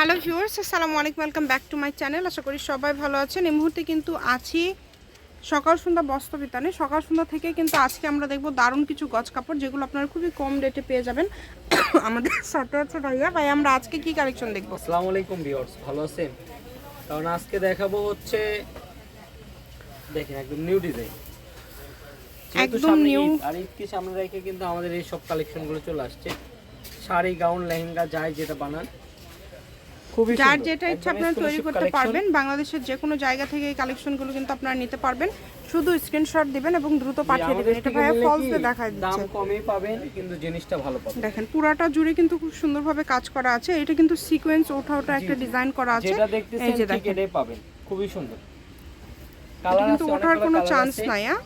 Hello viewers আসসালামু আলাইকুম welcome back to my channel আশা করি সবাই ভালো আছেন। এই মুহূর্তে কিন্তু আছি সকাল সন্ধ্যা বস্ত্র বিতানে সকাল সন্ধ্যা থেকে কিন্তু আজকে আমরা দেখব দারুণ কিছু গজ কাপড় যেগুলো আপনারা খুবই কম রেটে পেয়ে যাবেন। আমাদের সাথে আছে ভাইয়া। ভাই আমরা আজকে কি কালেকশন দেখব? আসসালামু আলাইকুম ভিউয়ার্স ভালো আছেন? কারণ আজকে দেখাবো হচ্ছে দেখেন একদম নিউ ডিজাইন একদম নিউ আর ঈদকে সামনে রেখে কিন্তু আমাদের এই সব কালেকশনগুলো চলে আসছে। শাড়ি গাউন লেহেঙ্গা যাই যেটা বানান। খুবই যার যেটা ইচ্ছা আপনারা তৈরি করতে পারবেন। বাংলাদেশের যে কোনো জায়গা থেকে এই কালেকশনগুলো কিন্তু আপনারা নিতে পারবেন। শুধু স্ক্রিনশট দিবেন এবং দ্রুত পাঠিয়ে দেবেন। এটা ভাইয়া ফলস দিয়ে দেখায় দাম কমই পাবেন কিন্তু জিনিসটা ভালো পাবেন। দেখেন পুরাটা জুড়ে কিন্তু খুব সুন্দরভাবে কাজ করা আছে। এটা কিন্তু সিকোয়েন্স ওঠা ওঠা একটা ডিজাইন করা আছে। যেটা এই দেখতেছেন যে ঠিক দেখেন। এটাই পাবেন। খুবই সুন্দর। কালার কিন্তু আছে ওঠার কোনো চান্স নাই হ্যাঁ?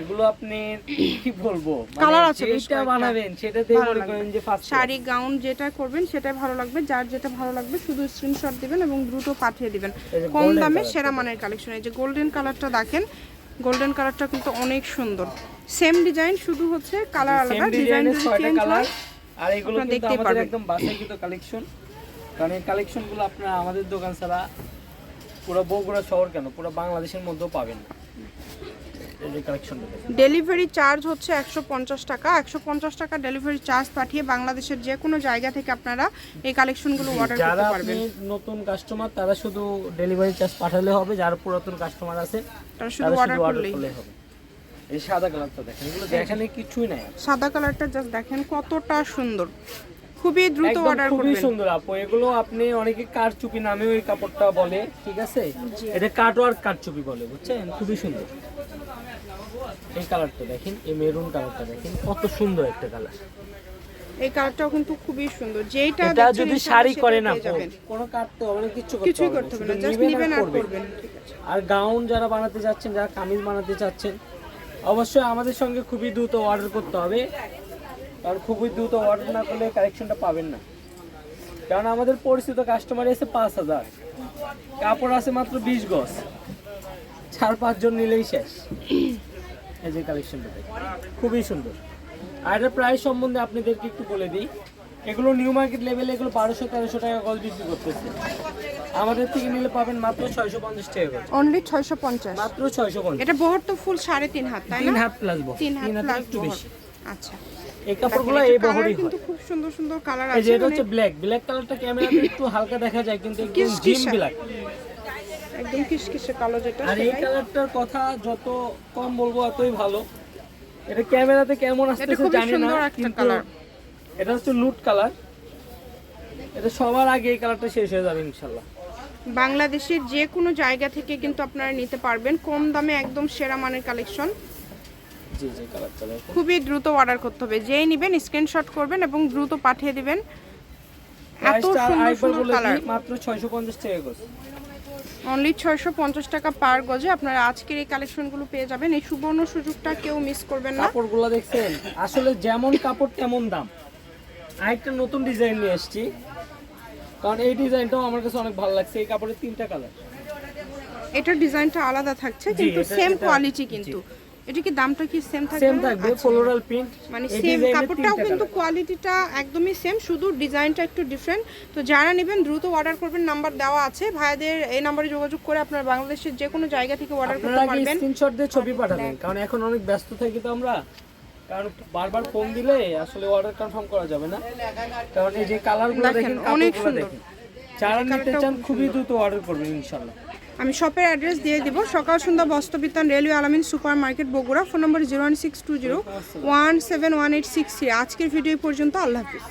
এগুলো আপনি কি বলব? Colour মানে আছে যেটা বানাবেন সেটাতে ভালো মনে করেন যে ফার্স্ট শাড়ি গাউন যেটা করবেন সেটাই ভালো লাগবে। যার যেটা ভালো লাগবে শুধু স্ক্রিনশট দিবেন এবং দ্রুত পাঠিয়ে দিবেন। কম দামে সেরা মানের কালেকশন এই যে গোল্ডেন কালারটা দেখেন গোল্ডেন কালারটা কিন্তু অনেক সুন্দর। সেম ডিজাইন শুধু হচ্ছে কালার আলাদা ডিজাইন যদি চেঞ্জ হয় আর এগুলো কিন্তু আমাদের। একদম বাছাইকৃত কালেকশন কারণ এই কালেকশনগুলো আপনারা আমাদের দোকান ছাড়া পুরো বগুড়া শহর কেন? পুরো বাংলাদেশের মধ্যেও পাবেন। ডেলিভারি চার্জ হচ্ছে একশো পঞ্চাশ টাকা। একশো পঞ্চাশ টাকা ডেলিভারি চার্জ পাঠিয়ে বাংলাদেশের যে কোনো জায়গা থেকে আপনারা এই কালেকশনগুলো অর্ডার করতে পারবেন। নতুন কাস্টমার তারা শুধু ডেলিভারি চার্জ পাঠালে হবে যারা পুরাতন কাস্টমার আছে তারা শুধু অর্ডার করলেই হবে। এই সাদা কালারটা দেখেন এগুলো দেখানে কিছুই নাই। সাদা কালারটা জাস্ট দেখেন কতটা সুন্দর। খুবই দ্রুত অর্ডার খুবই সুন্দর আপু। এগুলো আপনি অনেকে কারচুপি নামেও এই কাপড়টা বলে ঠিক আছে? এটা কাটওয়ার কারচুপি বলে বুঝছেন? খুবই সুন্দর। এই কালারটা দেখেন এই মেরুন কালারটা দেখেন কত সুন্দর একটা কালার। এই কালারটাও কিন্তু খুবই সুন্দর। যেইটা এটা যদি শাড়ি করে না কোনো না কিচ্ছু করতে কিছুই হবে করতে হবে না জাস্ট নিবেন আর করবেন। করবেন আর গাউন যারা বানাতে চাচ্ছেন যারা কামিজ বানাতে চাচ্ছেন অবশ্যই আমাদের সঙ্গে খুবই দ্রুত অর্ডার করতে হবে। কারণ খুবই দ্রুত অর্ডার না করলে কালেকশনটা পাবেন না। কারণ আমাদের পরিচিত কাস্টমার এসে পাঁচ হাজার। কাপড় আছে মাত্র বিশ গজ। চার পাঁচজন নিলেই শেষ। এই যে কালেকশনটা খুবই সুন্দর। আর এটার প্রাইস সম্বন্ধে আপনাদেরকে একটু বলে দিই। এগুলো নিউ মার্কেট লেভেলে এগুলো বারোশো তেরোশো টাকা গজ বিক্রি করতেছে। আমাদের থেকে নিলে পাবেন মাত্র ছয়শো পঞ্চাশ টাকা অনলি ছয়শো পঞ্চাশ। মাত্র ছয়শো পঞ্চাশ। এটা বহর তো ফুল সাড়ে তিন হাত তাই তিন হাত প্লাস বহ তিন হাত প্লাস একটু বেশি। আচ্ছা। এই কাপড়গুলো এই বহরই কিন্তু খুব সুন্দর সুন্দর কালার এই যে আছে এটা মানে হচ্ছে ব্ল্যাক ব্ল্যাক কালারটা ক্যামেরাতে একটু হালকা দেখা যায় কিন্তু একদম জিম ব্ল্যাক একদম কিসকিসে কালো যেটা আর এই কালারটার কথা যত কম বলব অতই ভালো। এটা ক্যামেরাতে কেমন আসতেছে জানি না সুন্দর একটা কিন্তু এটা হচ্ছে লুট কালার। এটা সবার আগে এই কালারটা শেষ হয়ে যাবে ইনশাল্লাহ। বাংলাদেশের যে কোনো জায়গা থেকে কিন্তু আপনারা নিতে পারবেন। কম দামে একদম সেরা মানের কালেকশন জি জি খুবই দ্রুত অর্ডার করতে হবে। যেই নেবেন স্ক্রিনশট করবেন এবং দ্রুত পাঠিয়ে দিবেন। এত সুন্দর সুন্দর কালার মাত্র 650 টাকা করে অনলি ছয়শো পঞ্চাশ টাকা পার গজে আপনারা আজকের এই কালেকশনগুলো পেয়ে যাবেন। এই সুবর্ণ সুযোগটা কেউ মিস করবেন না। কাপড়গুলো দেখছেন? আসলে যেমন কাপড় তেমন দাম। আরেকটা নতুন ডিজাইন নিয়ে এসেছি। কারণ এই ডিজাইনটাও আমার কাছে অনেক ভালো লাগছে। এই কাপড়ের তিনটা কালার এটার ডিজাইনটা আলাদা থাকছে কিন্তু সেম কোয়ালিটি কিন্তু। এটা কি দামটা কি সেম থাকবে? সেম থাকবে আচ্ছা। ফ্লোরাল প্রিন্ট মানে সেম কাপড়টাও কিন্তু কোয়ালিটিটা একদমই সেম শুধু ডিজাইনটা একটু ডিফারেন্ট তো যারা নেবেন দ্রুত অর্ডার করবেন নাম্বার দেওয়া আছে। ভাইদের এই নাম্বারে যোগাযোগ করে আপনারা বাংলাদেশের যে কোনো জায়গা থেকে অর্ডার করতে পারবেন। স্ক্রিনশট দিয়ে ছবি পাঠাবেন কারণ এখন অনেক ব্যস্ত থাকি তো আমরা। কারণ বারবার ফোন দিলে আসলে অর্ডার কনফার্ম করা যাবে না। কারণ এই যে কালারগুলো দেখেন, অনেক সুন্দর। যারা নিতে চান খুবই দ্রুত অর্ডার করবেন ইনশাল্লাহ আমি শপের অ্যাড্রেস দিয়ে দিব। Sakal Sandhya Bastrabitan railway Alamin super market Bogura. Phone number zero one six two zero one seven one eight six three আজকের ভিডিও পর্যন্ত। আল্লাহ হাফিজ।